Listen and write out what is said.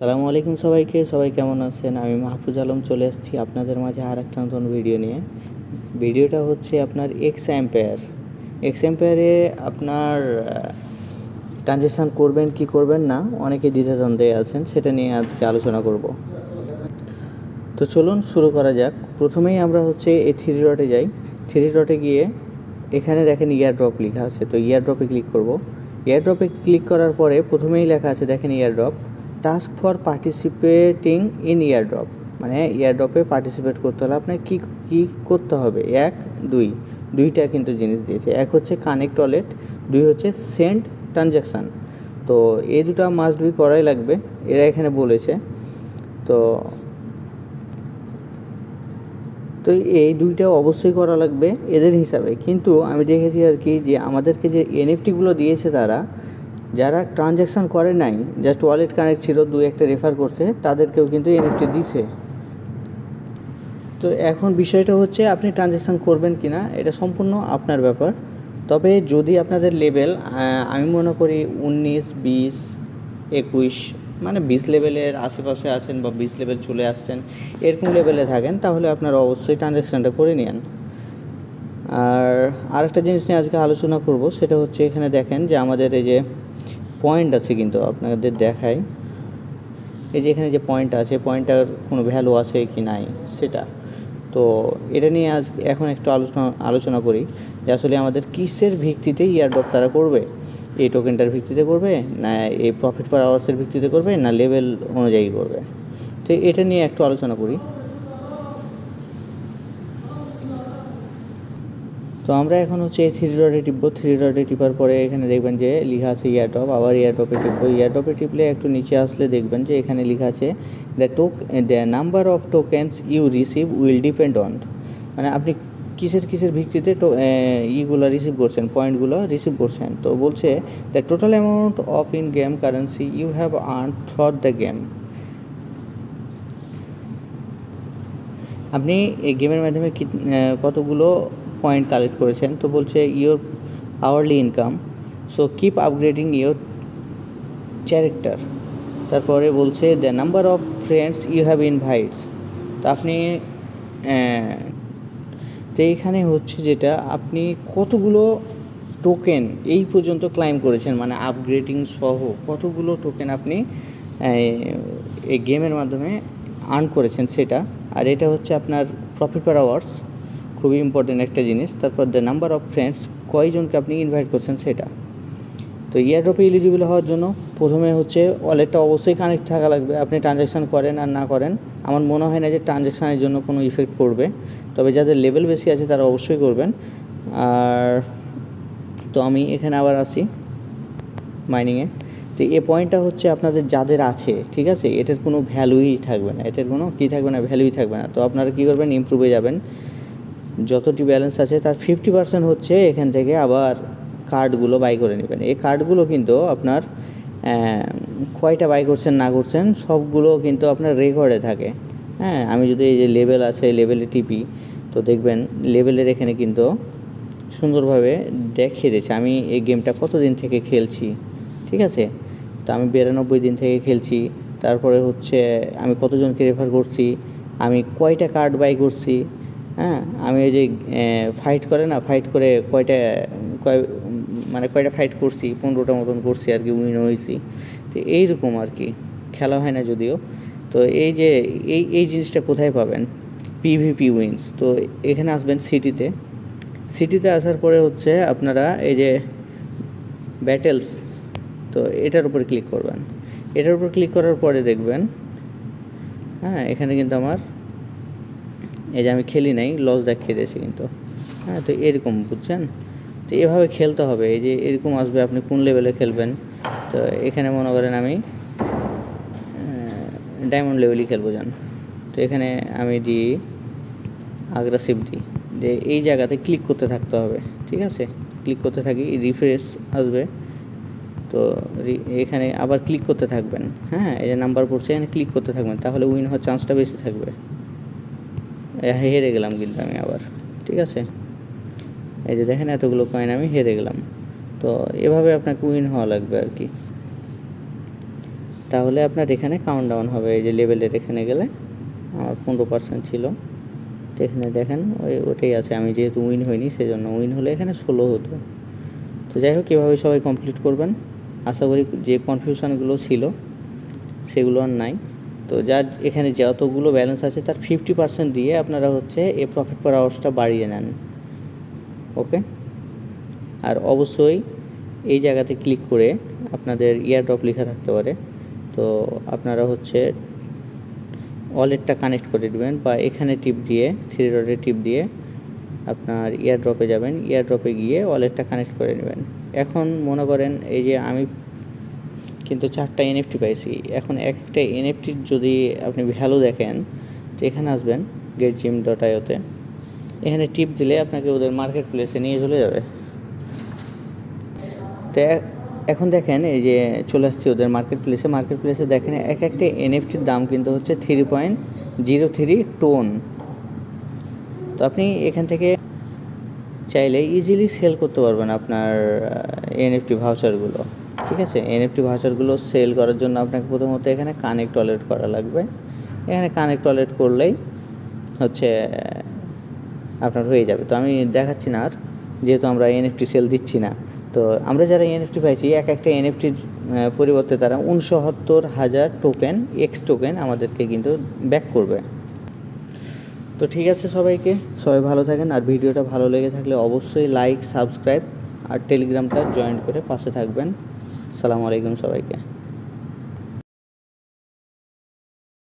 সালামু আলাইকুম সবাইকে, সবাই কেমন আছেন? আমি মাহফুজ আলম চলে এসেছি আপনাদের মাঝে আর একটা নতুন ভিডিও নিয়ে। ভিডিওটা হচ্ছে আপনার এক্স অ্যাম্পেয়ার এক্স অ্যাম্পেয়ারে আপনার ট্রানজ্যাকশান করবেন কি করবেন না, অনেকে দ্বিধাদ্বন্দ্বে আছেন, সেটা নিয়ে আজকে আলোচনা করব। তো চলুন শুরু করা যাক। প্রথমেই আমরা হচ্ছে এই থ্রি ডটে যাই। থ্রি ডটে গিয়ে এখানে দেখেন ইয়ার ড্রপ লেখা আছে। তো ইয়ার ড্রপে ক্লিক করব। ইয়ার ড্রপে ক্লিক করার পরে প্রথমেই লেখা আছে, দেখেন airdrop task for participating in airdrop মানে ইয়ার ড্রপে পার্টিসিপেট করতে হলে আপনার কী কী করতে হবে? এক, দুই। দুইটা কিন্তু জিনিস দিয়েছে। এক হচ্ছে কানেক্ট ওয়ালেট দুই হচ্ছে সেন্ড ট্রানজ্যাকশান তো এই দুটো মাস্ট বি করাই লাগবে। এরা এখানে বলেছে। তো তো এই দুইটা অবশ্যই করা লাগবে এদের হিসাবে। কিন্তু আমি দেখেছি আর কি যে আমাদেরকে যে এনএফটিগুলো দিয়েছে তারা যারা ট্রানজ্যাকশান করে নাই জাস্ট ওয়ালেট কানেক্ট ছিল দু একটা রেফার করছে, তাদেরকেও কিন্তু এনএফটি দিছে। তো এখন বিষয়টা হচ্ছে, আপনি ট্রানজ্যাকশান করবেন কি না এটা সম্পূর্ণ আপনার ব্যাপার। তবে যদি আপনাদের লেভেল আমি মনে করি উনিশ, বিশ, একুশ মানে বিশ লেভেলের আশেপাশে আছেন বা বিশ লেভেল চলে আসছেন, এরকম লেভেলে থাকেন, তাহলে আপনারা অবশ্যই ট্রানজ্যাকশানটা করে নিন আর আরেকটা জিনিস নিয়ে আজকে আলোচনা করব, সেটা হচ্ছে এখানে দেখেন যে আমাদের এই যে পয়েন্ট আছে কিন্তু আপনাদের দেখাই এই যে এখানে যে পয়েন্ট আছে পয়েন্টটার কোনো ভ্যালু আছে কি নাই, সেটা। তো এটা নিয়ে আজ এখন একটু আলোচনা আলোচনা করি যে আসলে আমাদের কিসের ভিত্তিতে ইয়ারড্রপ তারা করবে? এই টোকেনটার ভিত্তিতে করবে, না এই প্রফিট পার আওয়ার্সের ভিত্তিতে করবে, না লেভেল অনুযায়ী করবে? তো এটা নিয়ে একটু আলোচনা করি। তো আমরা এখন হচ্ছে এই থ্রি ডটে টিপবো। থ্রি ডটে টিপার পরে এখানে দেখবেন যে লেখা আছে ইয়ারড্রপ আবার ইয়ারড্রপে টিপবো। ইয়ারড্রপে টিপলে একটু নিচে আসলে দেখবেন যে এখানে লেখা আছে দ্য টোক the number of tokens you receive will depend on মানে আপনি কিসের কিসের ভিত্তিতে টো ইগুলো রিসিভ করছেন পয়েন্টগুলো রিসিভ করছেন। তো বলছে the total amount of in game currency you have earn through the game আপনি এই গেমের মাধ্যমে কতগুলো পয়েন্ট কালেক্ট করেছেন, তো বলছে your hourly income so keep upgrading your character তারপরে বলছে the number of friends you have invites তো আপনি তো এইখানে হচ্ছে যেটা, আপনি কতগুলো টোকেন এই পর্যন্ত ক্লাইম করেছেন মানে আপগ্রেডিং সহ কতগুলো টোকেন আপনি এই গেমের মাধ্যমে আর্ন করেছেন সেটা। আর এটা হচ্ছে আপনার প্রফিট পার আওয়ার্স খুবই ইম্পর্টেন্ট একটা জিনিস। তারপর দ্য নাম্বার অফ ফ্রেন্ডস কয়জনকে আপনি ইনভাইট করছেন সেটা। তো ইয়ারড্রপে এলিজিবল হওয়ার জন্য প্রথমে হচ্ছে ওয়ালেটটা অবশ্যই কানেক্ট থাকা লাগবে। আপনি ট্রানজ্যাকশান করেন আর না করেন, আমার মনে হয় না যে ট্রানজ্যাকশানের জন্য কোনো ইফেক্ট পড়বে। তবে যাদের লেভেল বেশি আছে তারা অবশ্যই করবেন। আর তো আমি এখানে আবার আসি মাইনিংয়ে তো এই পয়েন্টটা হচ্ছে আপনাদের যাদের আছে, ঠিক আছে? এটার কোনো ভ্যালুই থাকবে না। এটার কোনো কী থাকবে না? ভ্যালুই থাকবে না। তো আপনারা কী করবেন? ইমপ্রুভে যাবেন। যতটি ব্যালেন্স আছে তার ফিফটি পার্সেন্ট হচ্ছে এখান থেকে আবার কার্ডগুলো বাই করে নেবেন। এই কার্ডগুলো কিন্তু আপনার কয়টা বাই করছেন, না করছেন, সবগুলো কিন্তু আপনার রেকর্ডে থাকে। হ্যাঁ আমি যদি এই যে লেভেল আছে লেভেলে টিপি তো দেখবেন লেভেলের এখানে কিন্তু সুন্দরভাবে দেখিয়ে দিয়েছে। আমি এই গেমটা কতদিন থেকে খেলছি, ঠিক আছে? তো আমি বিরানব্বই দিন থেকে খেলছি, তারপরে হচ্ছে আমি কতজনকে রেফার করছি, আমি কয়টা কার্ড বাই করছি হ্যাঁ আমি ওই যে ফাইট করে না ফাইট করে কয়টা, কয় মানে কয়টা ফাইট করছি, পনেরোটা মতন করছি আর কি উইন হয়েছি। তো এইরকম আর কি, খেলা হয় না যদিও। তো এই যে, এই এই জিনিসটা কোথায় পাবেন? পিভিপি উইন্স তো এখানে আসবেন সিটিতে সিটিতে আসার পরে হচ্ছে আপনারা এই যে ব্যাটেলস তো এটার উপর ক্লিক করবেন। এটার উপর ক্লিক করার পরে দেখবেন হ্যাঁ এখানে কিন্তু আমার এই যে আমি খেলি নাই লস দেখিয়ে দিয়েছি কিন্তু। হ্যাঁ তো এরকম, বুঝছেন? তো এভাবে খেলতে হবে। এই যে এরকম আসবে, আপনি কোন লেভেলে খেলবেন? তো এখানে মনে করেন আমি ডায়মন্ড লেভেলই খেলব যান তো এখানে আমি দিই আগ্রাসিভ দিই। যে এই জায়গাতে ক্লিক করতে থাকতে হবে, ঠিক আছে? ক্লিক করতে থাকি রিফ্রেশ আসবে। তো এখানে আবার ক্লিক করতে থাকবেন। হ্যাঁ এই যে নাম্বার পড়ছে, এখানে ক্লিক করতে থাকবেন, তাহলে উইন হওয়ার চান্সটা বেশি থাকবে। হেরে গেলাম কিন্তু আমি আবার, ঠিক আছে? এই যে দেখেন এতগুলো কয়েন আমি হেরে গেলাম। তো এভাবে আপনাকে উইন হওয়া লাগবে আর কি। তাহলে আপনার এখানে কাউন্ট ডাউন হবে, এই যে লেভেলের এখানে গেলে আমার পনেরো পার্সেন্ট ছিল। তো এখানে দেখেন, ওই ওটাই আছে, আমি যেহেতু উইন হইনি, সেজন্য উইন হলে এখানে ষোলো হতো। তো যাই হোক, এভাবে সবাই কমপ্লিট করবেন। আশা করি যে কনফিউশনগুলো ছিল, সেগুলো আর নাই। তো যার এখানে যতগুলো ব্যালেন্স আছে তার ফিফটি পার্সেন্ট দিয়ে আপনারা হচ্ছে এ প্রফিট পার আওয়ার্সটা বাড়িয়ে নেন। ওকে আর অবশ্যই এই জায়গাতে ক্লিক করে আপনাদের ইয়ারড্রপ লেখা থাকতে পারে। তো আপনারা হচ্ছে ওয়ালেটটা কানেক্ট করে দেবেন বা এখানে টিপ দিয়ে থ্রি ডটে টিপ দিয়ে আপনার ইয়ারড্রপে যাবেন। ইয়ারড্রপে গিয়ে ওয়ালেটটা কানেক্ট করে নেবেন। এখন মনে করেন এই যে আমি কিন্তু চারটা এনএফটি পাইছি। এখন এক একটা এনএফটির যদি আপনি ভ্যালু দেখেন, তো এখানে আসবেন গেট জিম ডট আইওতে এখানে টিপ দিলে আপনাকে ওদের মার্কেট প্লেসে নিয়ে চলে যাবে। তো এখন দেখেন, এই যে চলে আসছে ওদের মার্কেট প্লেসে মার্কেট প্লেসে দেখেন, এক একটা এনএফটির দাম কিন্তু হচ্ছে three point zero three TON তো আপনি এখান থেকে চাইলে ইজিলি সেল করতে পারবেন আপনার এনএফটি ভাউচারগুলো ঠিক আছে? এনএফটি ভাউচারগুলো সেল করার জন্য আপনাকে প্রথমত এখানে কানেক্ট ওয়ালেট করা লাগবে। এখানে কানেক্ট ওয়ালেট করলেই হচ্ছে, আপনার হয়ে যাবে। তো আমি দেখাচ্ছি না আর, যেহেতু আমরা এনএফটি সেল দিচ্ছি না। তো আমরা যারা এনএফটি পাইছি, এক একটা এনএফটির পরিবর্তে তারা উনসত্তর হাজার টোকেন এক্স টোকেন আমাদেরকে কিন্তু ব্যাক করবে। তো ঠিক আছে সবাইকে, সবাই ভালো থাকেন। আর ভিডিওটা ভালো লেগে থাকলে অবশ্যই লাইক সাবস্ক্রাইব আর টেলিগ্রামটা জয়েন করে পাশে থাকবেন। সালামু আলাইকুম সবাইকে।